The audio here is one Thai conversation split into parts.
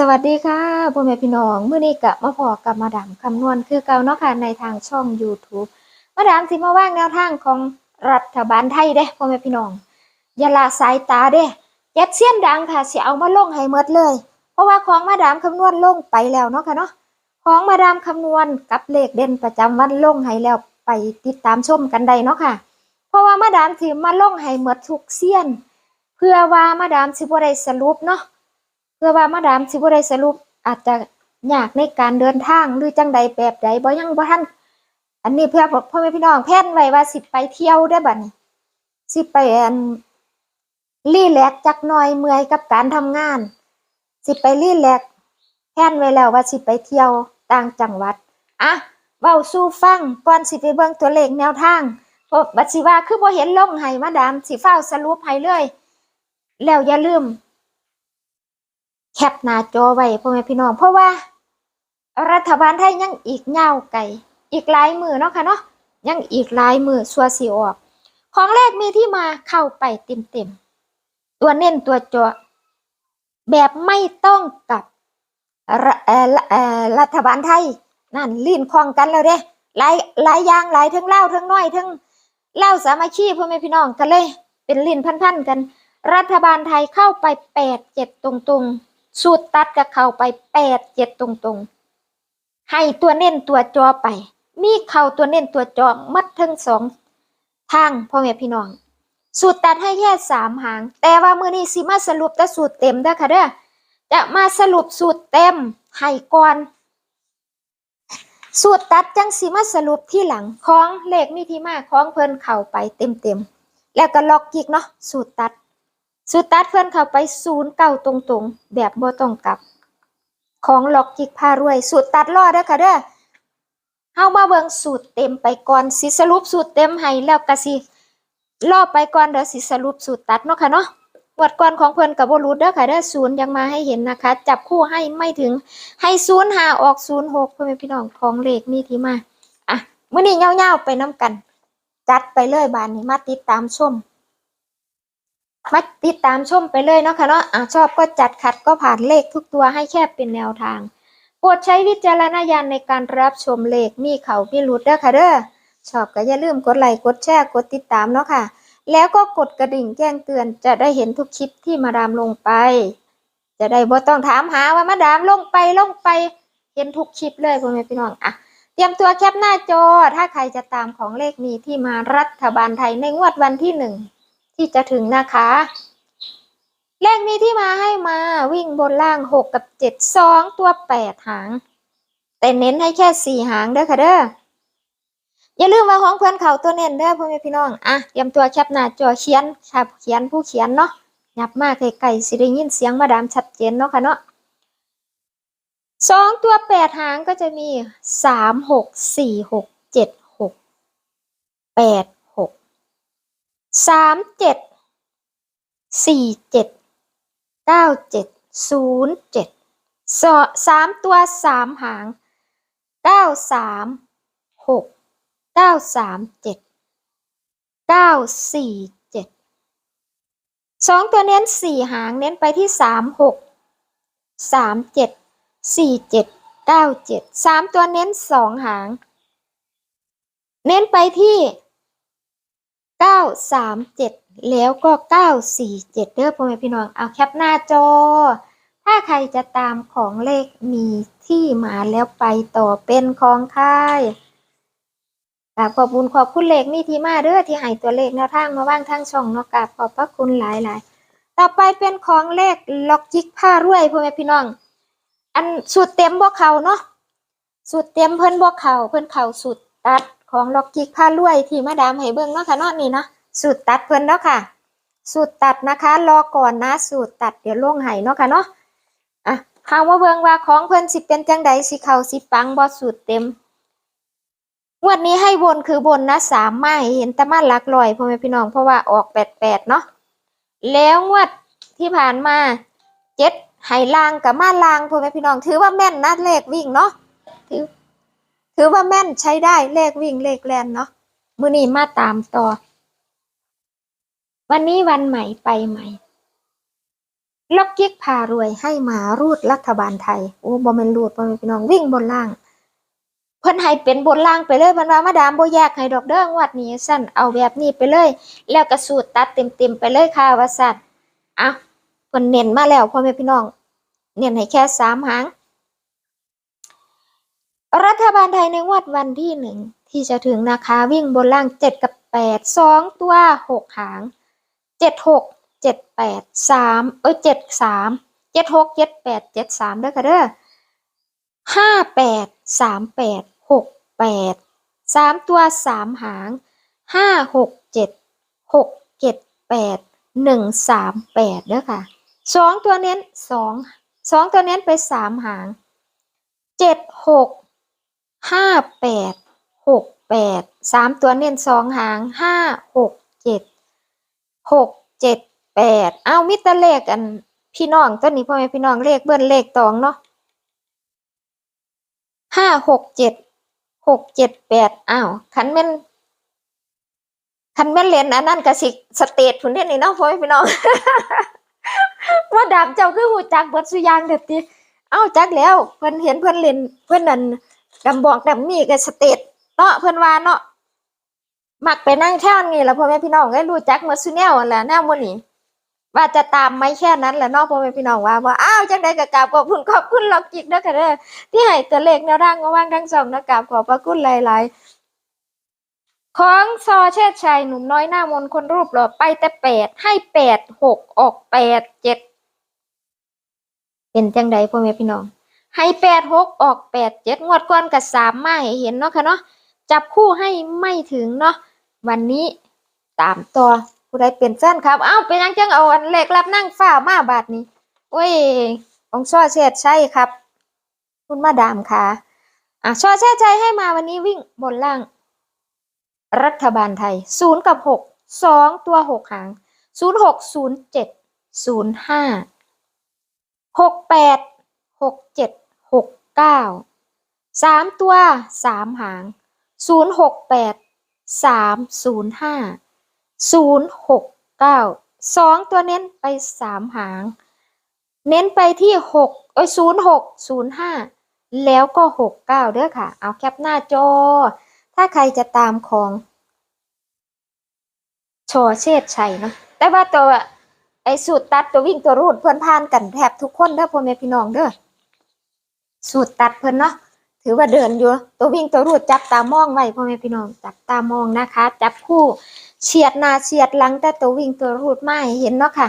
สวัสดีค่ะพ่อแม่พี่น้องมื้อนี้กะมาพอกับมาดามคำนวณคือเก่าเนาะค่ะในทางช่อง YouTube มาดามสิมาว่างแนวทางของรัฐบาลไทยเด้พ่อแม่พี่น้องอย่าละสายตาเด้เจ็ดเสี้ยนดังค่ะเสิเอามาลงให้หมดเลย เพราะว่าของมาดามคำนวณลงไปแล้วเนาะค่ะเนาะของมาดามคำนวณกับเลขเด่นประจำวันลงให้แล้วไปติดตามชมกันได้เนาะค่ะ เพราะว่ามาดามสิมาลงให้หมดทุกเสี้ยน เพื่อว่ามาดามสิบ่ได้สรุปเนาะ เพื่อว่ามาดามสิบ่ได้สรุปอาจจะยากในการเดินทางหรือจังใดแบบใดบ่ยังบ่ทันอันนี้เพื่อพ่อแม่พี่น้องแพนไว้ว่าสิไปเที่ยวได้บัดนี้สิไปอันรีแลกจักหน่อยเมื่อยกับการทำงาน สิไปรีแลกแพนไว้แล้วว่าสิไปเที่ยวต่างจังหวัดอะเว้าสู่ฟังก่อนสิไปเบิ่งตัวเลขแนวทางเพราะบัดสิว่าคือบ่เห็นลงให้มาดามสิฟ้าสรุปให้เลย แล้วอย่าลืม แคปหน้าจอไว้พ่อแม่พี่น้อง เพราะว่า รัฐบาลไทยยังอีกยาไกลอีกหลายมือเนาะค่ะเนาะยังอีกหลายมือสัวสิออก ของแรกมีที่มาเข้าไปเต็มเต็มๆตัวเน้นตัวจาะแบบไม่ต้องกับรัเอ่อเอ่อรัฐบาลไทย นั่นลีนคลองกันแล้วเด้หลายหลายอย่างหลายทั้งเล่าทั้งน้อยทั้งเล่าสามัคคีพ่อแม่พี่น้องกันเลย เป็นลีนพันๆกัน รัฐบาลไทยเข้าไปแปดเจ็ดตรงๆ สูตรตัดกับเข้าไปแปดเจ็ดตรงๆ ให้ตัวเน้นตัวจอไป มีเข้าตัวเน้นตัวจอมัดทั้งสองทางพ่อแม่พี่น้อง สูตรตัดให้แค่สามหาง แต่ว่ามือนี้สิมาสรุปแต่สูตรเต็มเด้อค่ะเด้อจะมาสรุปสูตรเต็มให้ก่อน สูตรตัดจังสิมาสรุปที่หลังของเลขมีที่มาของเพิ่นเข้าไปเต็มๆแล้วก็ล็อกกิกเนาะสูตรตัด สูตรตัดเพื่อนเข้าไปศูนย์เก่าตรงๆ แบบบ่ต้องกลับ ของล็อกจิกพารวย สูตรตัดรอเด้อค่ะเด้อเฮามาเบิ่งสูตรเต็มไปก่อนสิสรุปสูตรเต็มให้แล้วก็สิรอไปก่อนเดี๋ยวสิสรุปสูตรตัดเนาะค่ะเนาะวดก่อนของเพิ่นก็บ่รู้เด้อค่ะเด้อศูนย์ยังมาให้เห็นนะคะ จับคู่ให้ไม่ถึงให้ศูนย์หาออกศูนย์หกพ่อแม่พี่น้องของเลขมีที่มาอะมื้อนี้ยาวๆไปนํกัน จัดไปเลยบานนี้มาติดตามชม มาติดตามชมไปเลยเนาะค่ะเนาะอะชอบก็จัดขัดก็ผ่านเลขทุกตัวให้แค่เป็นแนวทาง โปรดใช้วิจารณญาณในการรับชมเลขมีเขามีหลุดเด้อค่ะเด้อชอบก็อย่าลืมกดไลค์กดแชร์กดติดตามเนาะค่ะ แล้วก็กดกระดิ่งแจ้งเตือนจะได้เห็นทุกคลิปที่มาดามลงไป จะได้บ่ต้องถามหาว่ามาดามลงไปลงไปเห็นทุกคลิปเลยพ่อแม่พี่น้องอะเตรียมตัวแคปหน้าจอถ้าใครจะตามของเลขมีที่มารัฐบาลไทยในงวดวันที่หนึ่ง ที่จะถึงนะคะ เลขมีที่มาให้มาวิ่งบนล่างหกกับเจ็ดสองตัวแปดหาง แต่เน้นให้แค่สี่หางเด้อค่ะเด้ออย่าลืมว่าของเพื่อนเขาตัวเน้นเด้อพ่อแม่พี่น้องอะเตรียมตัวแคปหน้าจอเขียนชาบเขียนผู้เขียนเนาะหยับมากไกลๆสิได้ยินเสียงมาดามชัดเจนเนาะค่ะเนาะสองตัวแปดหางก็จะมีสามหกสี่หกเจ็ดหกแปด สามเจ็ดสี่เจ็ดเก้าเจ็ดศูนย์เจ็ดสอสามตัวสามหางเก้าสามหกเก้าสามเจ็ดเก้าสี่เจ็ดสองตัวเน้นสี่หางเน้นไปที่สามหกสามเจ็ดสี่เจ็ดเก้าเจ็ดสามตัวเน้นสองหาง เน้นไปที่ เก้าสามเจ็ดแล้วก็เก้าสี่เจ็ดเด้อพ่อแม่พี่น้อง เอาแคปหน้าจอ ถ้าใครจะตามของเลขมีที่มาแล้วไปต่อเป็นของค่ายกราบขอบคุณขอบคุณเลขมีที่มาเด้อที่ให้ตัวเลขแนวทางมาว่างทางช่องเนาะกราบขอบพระคุณหลายๆต่อไปเป็นของเลขล็อกจิกผ้ารวยพ่อแม่พี่น้อง อันสูตรเต็มบ่เขาเนาะสูตรเต็มเพิ่นบ่เขาเพิ่นเขาสูตรตัดของล็อกจิกผ้ารวยที่มาดามให้เบิ่งเนาะค่ะเนาะนี่เนาะ สูตรตัดเพิ่นเนาะค่ะ สูตรตัดนะคะ รอก่อนนะ สูตรตัดเดี๋ยวลงให้เนาะค่ะเนาะอะเฮามาเบิงว่าของเพิ่นสิเป็นจังใดสิเขาสิปังบ่สูตรเต็มงวดนี้ให้บนคือบนนะสามไม้เห็นแต่มาหลักลอยพ่อแม่พี่น้องเพราะว่าออกแปดแปดเนาะแล้วงวดที่ผ่านมาเจ็ดให้ลางกับมาลางพ่อแม่พี่น้อง ถือว่าแม่นนะเลขวิ่งเนาะถือถือว่าแม่นใช้ได้เลขวิ่งเลขแลนเนาะมือนี้มาตามต่อ วันนี้วันใหม่ไปใหม่ ล็อกกิ๊กพารวยให้มารูดรัฐบาลไทย โอ้บอมเนรูดบอมนพี่น้องวิ่งบนล่าง เพิ่นให้เป็นบนล่างไปเลยเพิ่นว่ามาดามโบ่แยกให้ดอกเด้องวดนี้สั่นเอาแบบนี้ไปเลย แล้วก็สูตรตัดเต็มๆไปเลยค่ะว่าสั่นเอ้าเพิ่นเน้นมาแล้วพ่อแม่พี่น้อง เน้นให้แค่สามหาง รัฐบาลไทยในงวดวันที่หนึ่งที่จะถึงนะคะวิ่งบนล่างเจ็ดกับแปดสองตัวหกหาง เจ็ดหกเจ็ดแปดสามเอ้ยเจ็ดสามเจ็ดหกเจ็ดแปดเจ็ดสามเด้อค่ะเด้อห้าแปดสามแปดหกแปดสามตัวสามหางห้าหกเจ็ดหกเจ็ดแปดหนึ่งสามแปดเด้อค่ะสองตัวเน้นสองสองตัวเน้นไปสามหางเจ็ดหกห้าแปดหกแปดสามตัวเน้นสองหางห้าหก หกเจ็ดแปดเอามิตรเลขอันพี่น้องตัวนี้พ่อแม่พี่น้องเลขเบิ้ลเลขตองเนาะห้าหกเจ็ดหกเจ็ดแปดอ้าวขันแม่นขันแม่นเรียนอันนั้นกะสิสเตทผุนเด่นนี่เนาะพ่อแม่พี่น้องว่าดาบเจ้าคือหูจักเบิดสุยางเด็ดติเอ้าจักแล้วเพิ่อนเห็นเพิ่อนเลนเพิ่อนนั่นดำบอกดำมีกับสเตทเนาะเพิ่อนว่าเนาะ มักไปนั่งแท่นนี่แหละพ่อแม่พี่น้องได้รู้จักมาซุแนวนั่นแหละแนวมื้อนี้ว่าจะตามไหมแค่นั้นแหละนาะพ่อแม่พี่น้องว่าว่าอ้าวจังได๋ก็กาบขอบคุณขอบคุณล็อกจิกเด้อค่ะเด้อที่ให้ตัวเลขแนวทางว่างทั้งสองนะกาบขอบพระคุณหลายๆของซอเชษชัยหนุ่มน้อยหน้ามนคนรูปหล่อไปแต่แปดให้แปดหกออกแปดเจ็ดเป็นจังใดพ่อแม่พี่น้อง ให้แปดหกออกแปดเจ็ดงวดก่อนกับสามมาให้เห็นเนาะค่ะเนาะจับคู่ให้ไม่ถึงเนาะ วันนี้ตามตัวผู้ใดเป็นเส้นครับ เอ้าเป็นยังจังเอาอันเลขรับนั่งฝ้ามาบาทนี้โอ้ยของช่อเชษใช่ครับ คุณมาดามค่ะอะช่อเชษใจให้มาวันนี้วิ่งบนล่าง รัฐบาลไทยศูนย์กับหกสองตัวหกหางศูนย์หกศูนย์เจ็ดศูนย์ห้าหกแปดหกเจ็ดหกเก้าสามตัวสามหางศูนย์หกแปด สามศูนย์ห้าศูนย์หกเก้าสองตัวเน้นไปสามหาง เน้นไปที่หกเอ้ยศูนย์หกศูนย์ห้าแล้วก็หกเก้าเด้อค่ะ เอาแคปหน้าจอ ถ้าใครจะตามของชอเชษชัยเนาะแต่ว่าตัวไอ้สูตรตัดตัววิ่งตัวรูดเพื่อนพานกันแทบทุกคนเด้อพ่อแม่พี่น้องเด้อสูตรตัดเพิ่นเนาะ ถือว่าเดินอยู่ ตัววิ่งตัวรูดจับตามองไว้พ่อแม่พี่น้องจับตามองนะคะ จับคู่เฉียดหน้าเฉียดหลังแต่ตัววิ่งตัวรูดไมาให้เห็นเนาะค่ะ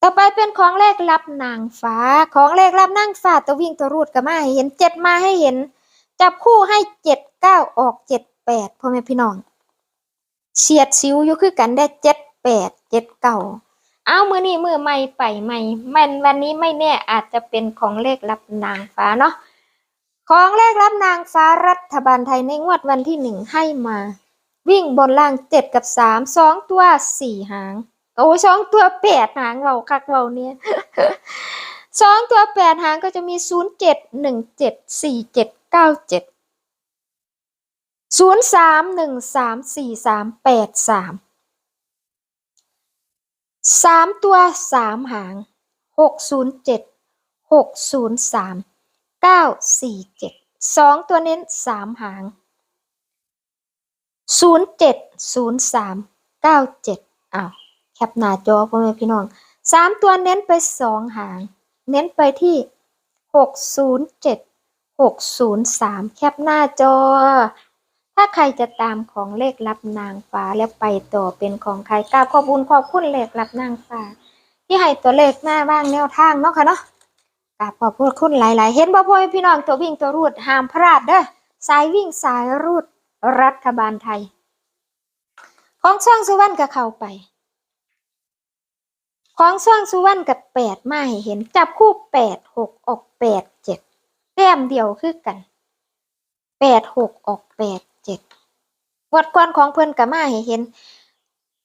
ต่อไปเป็นของเลขรับนางฟ้า ของเลขรับนางฟ้าตัววิ่งตัวรูดก็มาให้เห็นเจ็ดมาให้เห็น จับคู่ให้เจ็ดเก้าออกเจ็ดแปดพ่อแม่พี่น้องเฉียดซิวอยู่คือกันได้เจ็ดแปดเจ็ดเก้าเอามือนี้มือใหม่ไปใหม่มันวันนี้ไม่แน่อาจจะเป็นของเลขรับนางฟ้าเนาะ ของเลขรับนางฟ้ารัฐบาลไทยในงวดวันที่หนึ่งให้มา วิ่งบนล่างเจ็ดกับสามสองตัวสี่หาง โอ้สองตัวแปดหางเราคักเราเนี่ยสองตัวแปดหางก็จะมีศูนย์เจ็ดหนึ่งเจ็ดสี่เจ็ดเก้าเจ็ดศูนย์สามหนึ่งสามสี่สามแปดสามสามตัวสามหางหกศูนย์เจ็ดหกศูนย์สาม เก้าสี่เจ็ดสองตัวเน้นสามหางศูนย์เจ็ดศูนย์สามเก้าเจ็ดอ้าวแคปหน้าจอพ่อแม่พี่น้องสามตัวเน้นไปสองหาง เน้นไปที่หกศูนย์เจ็ดหกศูนย์สามแคปหน้าจอ ถ้าใครจะตามของเลขรับนางฟ้าแล้วไปต่อเป็นของใครกราบขอบคุญขอบคุณเลขรับนางฟ้า ที่ให้ตัวเลขหน้าบ้างแนวทางเนาะค่ะเนาะ กราบขอบคุณหลาย ๆ เห็นบ่พ่อพี่น้องตัววิ่งตัวรูดห้ามพลาดเด้อสายวิ่งสายรูดรัฐบาลไทย ของช่องสุวรรณก็เข้าไป ของช่องสุวรรณกับแปดมาให้เห็นจับคู่แปดหกออกแปดเจ็ดแต้มเดียวคือกันแปดหกออกแปดเจ็ดวัดกวนของเพิ่อนกับมาให้เห็น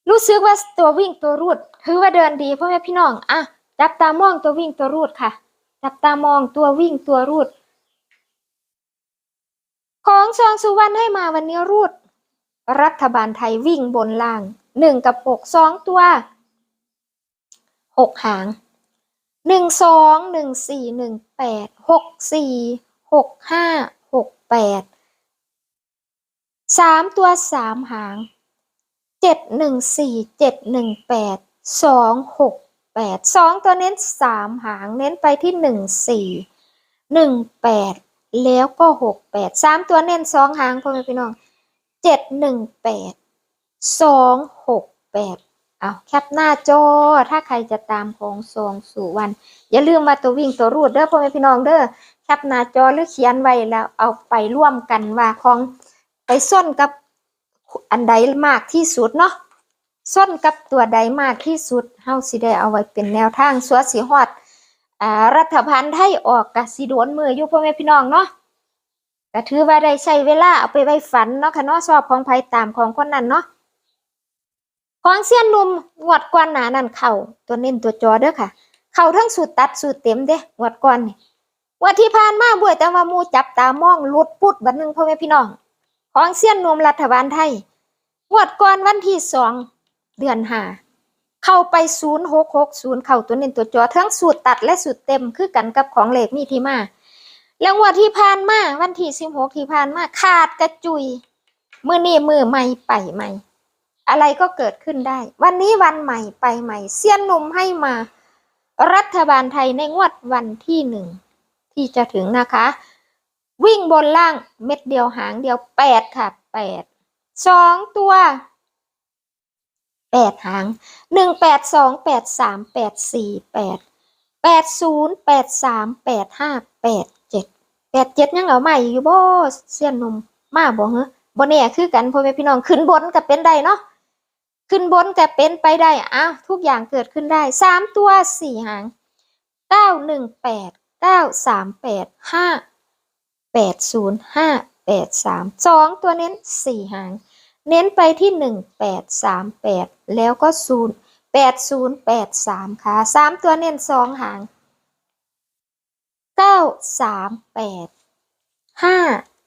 รู้สึกว่าตัววิ่งตัวรูดถือว่าเดินดีพ่อแม่พี่น้องอะจับตามองตัววิ่งตัวรูดค่ะ จับตามองตัววิ่งตัวรูด ของชองสุวรรณให้มาวันนี้รูด รัฐบาลไทยวิ่งบนล่างหนึ่งกับหกสองตัวหกหางหนึ่งสองหนึ่งสี่หนึ่งแปดหกสี่หกห้าหกแปดสามตัวสามหางเจ็ดหนึ่งสี่เจ็ดหนึ่งแปดสองหก แปดสองตัวเน้นสามหางเน้นไปที่หนึ่งสี่หนึ่งแปดแล้วก็หกแปดสามตัวเน้นสองหางพ่อแม่พี่น้องเจ็ดหนึ่งแปดสองหกแปดเอาแคปหน้าจอถ้าใครจะตามของซองสู่วัน อย่าลืมมาตัววิ่งตัวรูดเด้อพ่อแม่พี่น้องเด้อแคปหน้าจอหรือเขียนไว้แล้วเอาไปร่วมกันว่าของไปส้นกับอันใดมากที่สุดเนาะ ส้นกับตัวใดมากที่สุดเฮาสิได้เอาไว้เป็นแนวทางสัวสิฮอดอ่ารัฐบาลไทยออกกะสิโดนมืออยู่พ่อแม่พี่น้องเนาะก็ถือว่าได้ใช้เวลาเอาไปไว้ฝันเนาะค่ะเนาะสอบของไผตามของคนนั้นเนาะของเสี้ยนนุ่มงวดก่อนหนานั่นเข่าตัวเน้นตัวจอเด้อค่ะ เข่าทั้งสูตรตัดสูตรเต็มเด้งวดก่อนนี่งวดที่ผ่านมาบ่วยแต่ว่ามูจับตามองลุดปุดบัดหนึงพ่อแม่พี่น้อง ของเสี้ยนนุ่มรัฐบาลไทยงวดก่อนวันที่สอง เดือนห้าเข้าไปศูนย์หกหกศูนย์เข่าตัวเน้นตัวจอทั้งสูตรตัดและสูตรเต็มคือกันกับของเหล็กมีที่มาแล้วงวดที่ผ่านมาวันที่สิบหกที่ผ่านมาขาดกระจุยมือนี่มือใหม่ไปใหม่ อะไรก็เกิดขึ้นได้ วันนี้วันใหม่ไปใหม่ เสี้ยนหนุ่มให้มา รัฐบาลไทยในงวดวันที่หนึ่งที่จะถึงนะคะ วิ่งบนล่างเม็ดเดียวหางเดียวแปดค่ะแปดสองตัว แปดหางหนึ่งแปดสองแปดสามแปดสี่แปดแปดศูนย์แปดสามแปดห้าแปดเจ็ดแปดเจ็ดยังเอาใหม่อยู่บ่เสี้ยนนมมาบ่เหรอบ่แน่คือกันพ่อแม่พี่น้องขึ้นบนก็เป็นได้เนาะขึ้นบนก็เป็นไปได้อ้าวทุกอย่างเกิดขึ้นได้สามตัวสี่หางเก้าหนึ่งแปดเก้าสามแปดห้าแปดศูนย์ห้าแปดสามสองตัวเน้นสี่หาง เน้นไปที่หนึ่งแปดสามแปด แล้วก็ศูนย์แปดศูนย์แปดสามค่ะสามตัวเน้นสองหางเก้าสามแปดห้า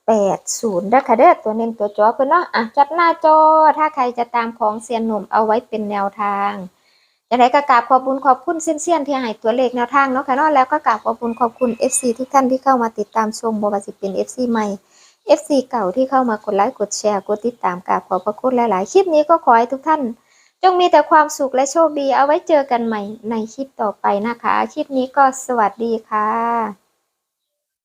แปดศูนย์นะคะเด้อตัวเน้นตัวจอเพื่อนเนาะอะจัดหน้าจอถ้าใครจะตามของเซียนหนุ่มเอาไว้เป็นแนวทางจะได้กระกราบขอบคุณขอบคุณเซียนๆที่ให้ตัวเลขแนวทางเนาะค่ะเนาะแล้วก็กราบขอบคุณขอบคุณ FC ทุกท่านที่เข้ามาติดตามชมบวาสิเป็น FC ใหม่ FC เก่าที่เข้ามากดไลค์กดแชร์กดติดตามกราบขอบพระคุณหลายๆ คลิปนี้ก็ขอให้ทุกท่าน จงมีแต่ความสุขและโชคดีเอาไว้เจอกันใหม่ในคลิปต่อไปนะคะ คลิปนี้ก็สวัสดีค่ะ